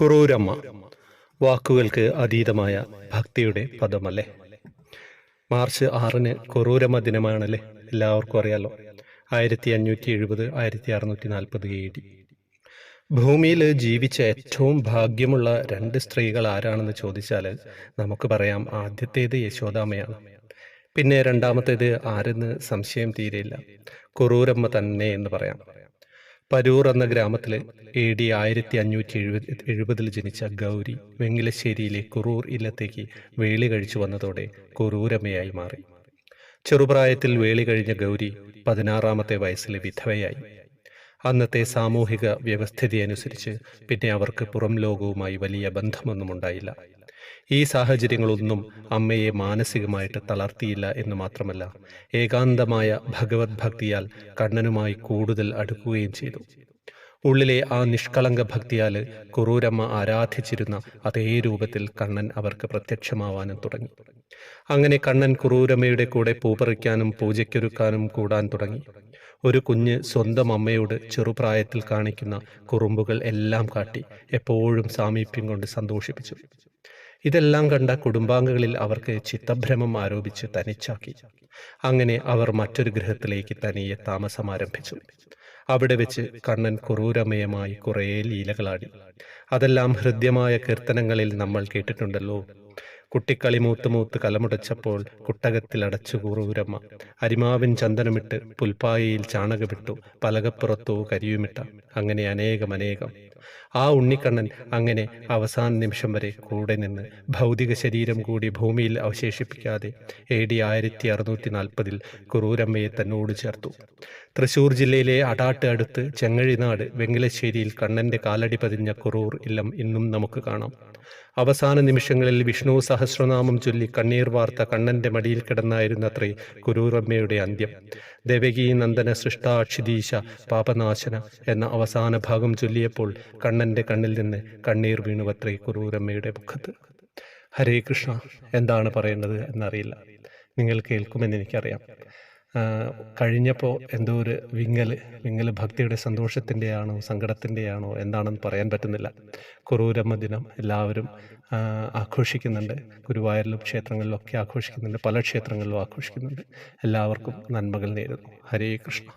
കുറൂരമ്മ വാക്കുകൾക്ക് അതീതമായ ഭക്തിയുടെ പദമല്ലേ? മാർച്ച് ആറിന് കുറൂരമ്മ ദിനമാണല്ലേ? എല്ലാവർക്കും അറിയാലോ. ആയിരത്തി അഞ്ഞൂറ്റി എഴുപത് ആയിരത്തി അറുന്നൂറ്റി നാൽപ്പത് എ ഡി. ഭൂമിയിൽ ജീവിച്ച ഏറ്റവും ഭാഗ്യമുള്ള രണ്ട് സ്ത്രീകൾ ആരാണെന്ന് ചോദിച്ചാൽ നമുക്ക് പറയാം ആദ്യത്തേത് യശോദാമയാണ് പിന്നെ രണ്ടാമത്തേത് ആരെന്ന് സംശയം തീരെയില്ല. കുറൂരമ്മ തന്നെ എന്ന് പറയാം. പരൂർ എന്ന ഗ്രാമത്തിൽ എ ഡി ആയിരത്തി അഞ്ഞൂറ്റി എഴുപത് എഴുപതിൽ ജനിച്ച ഗൗരി വെങ്ങിലശ്ശേരിയിലെ കുറൂർ ഇല്ലത്തേക്ക് വേളി കഴിച്ചു വന്നതോടെ കുറൂരമ്മയായി മാറി. ചെറുപ്രായത്തിൽ വേളി കഴിഞ്ഞ ഗൗരി പതിനാറാമത്തെ വയസ്സിൽ വിധവയായി. അന്നത്തെ സാമൂഹിക വ്യവസ്ഥിതി അനുസരിച്ച് പിന്നെ അവർക്ക് പുറം ലോകവുമായി വലിയ ബന്ധമൊന്നും ഉണ്ടായില്ല. ഈ സാഹചര്യങ്ങളൊന്നും അമ്മയെ മാനസികമായിട്ട് തളർത്തിയില്ല എന്ന് മാത്രമല്ല ഏകാന്തമായ ഭഗവത് ഭക്തിയാൽ കണ്ണനുമായി കൂടുതൽ അടുക്കുകയും ചെയ്തു. ഉള്ളിലെ ആ നിഷ്കളങ്ക ഭക്തിയാൽ കുറൂരമ്മ ആരാധിച്ചിരുന്ന അതേ രൂപത്തിൽ കണ്ണൻ അവർക്ക് പ്രത്യക്ഷമാവാനും തുടങ്ങി. അങ്ങനെ കണ്ണൻ കുറൂരമ്മയുടെ കൂടെ പൂപ്പറിക്കാനും പൂജയ്ക്കൊരുക്കാനും കൂടാൻ തുടങ്ങി. ഒരു കുഞ്ഞ് സ്വന്തം അമ്മയോട് ചെറുപ്രായത്തിൽ കാണിക്കുന്ന കുറുമ്പുകൾ എല്ലാം കാട്ടി എപ്പോഴും സാമീപ്യം കൊണ്ട് സന്തോഷിപ്പിച്ചു. ഇതെല്ലാം കണ്ട കുടുംബാംഗങ്ങളിൽ അവർക്ക് ചിത്തഭ്രമം ആരോപിച്ച് തനിച്ചാക്കി. അങ്ങനെ അവർ മറ്റൊരു ഗൃഹത്തിലേക്ക് തനിയെ താമസം ആരംഭിച്ചു അവിടെ വെച്ച് കണ്ണൻ കുറൂരമയമായി കുറേ ലീലകളാടി. അതെല്ലാം ഹൃദ്യമായ കീർത്തനങ്ങളിൽ നമ്മൾ കേട്ടിട്ടുണ്ടല്ലോ. കുട്ടിക്കളി മൂത്ത് മൂത്ത് കലമുടച്ചപ്പോൾ കുട്ടകത്തിൽ അടച്ചു കുറൂരമ്മ. അരിമാവിൻ ചന്ദനമിട്ട് പുൽപ്പായയിൽ ചാണകമിട്ടു പലകപ്പുറത്തോ കരിയുമിട്ട. അങ്ങനെ അനേകം അനേകം. ആ ഉണ്ണിക്കണ്ണൻ അങ്ങനെ അവസാന നിമിഷം വരെ കൂടെ നിന്ന് ഭൗതിക ശരീരം കൂടി ഭൂമിയിൽ അവശേഷിപ്പിക്കാതെ എ ഡി ആയിരത്തി അറുന്നൂറ്റി നാൽപ്പതിൽ കുറൂരമ്മയെ തന്നോട് ചേർത്തു. തൃശൂർ ജില്ലയിലെ അടാട്ട് അടുത്ത് ചെങ്ങഴിനാട് വെങ്കിലശ്ശേരിയിൽ കണ്ണന്റെ കാലടി പതിഞ്ഞ കുറൂർ ഇല്ലം ഇന്നും നമുക്ക് കാണാം. അവസാന നിമിഷങ്ങളിൽ വിഷ്ണു സഹസ്രനാമം ചൊല്ലി കണ്ണീർ വാർത്ത കണ്ണന്റെ മടിയിൽ കിടന്നായിരുന്നത്രേ കുരൂറമ്മയുടെ അന്ത്യം. ദേവകീ നന്ദന സൃഷ്ടാക്ഷിദീശ പാപനാശന എന്ന അവസാന ഭാഗം ചൊല്ലിയപ്പോൾ കണ്ണന്റെ കണ്ണിൽ നിന്ന് കണ്ണീർ വീണു വീണുവത്രേ കുറൂരമ്മയുടെ മുഖത്ത്. ഹരേ കൃഷ്ണ എന്താണ് പറയേണ്ടത് എന്നറിയില്ല. നിങ്ങൾ കേൾക്കുമെന്ന് എനിക്കറിയാം. കഴിഞ്ഞപ്പോൾ എന്തോ ഒരു വിങ്ങൽ വിങ്ങൽ ഭക്തിയുടെ സന്തോഷത്തിന്റെയാണോ സങ്കടത്തിന്റെയാണോ എന്താണെന്ന് പറയാൻ പറ്റുന്നില്ല. കുറൂരമ്മ ദിനം എല്ലാവരും ആഘോഷിക്കുന്നുണ്ട്. ഗുരുവായൂരിലും ക്ഷേത്രങ്ങളിലൊക്കെ ആഘോഷിക്കുന്നുണ്ട്. പല ക്ഷേത്രങ്ങളിലും ആഘോഷിക്കുന്നുണ്ട്. എല്ലാവർക്കും നന്മകൾ നേരുന്നു. ഹരേ കൃഷ്ണ.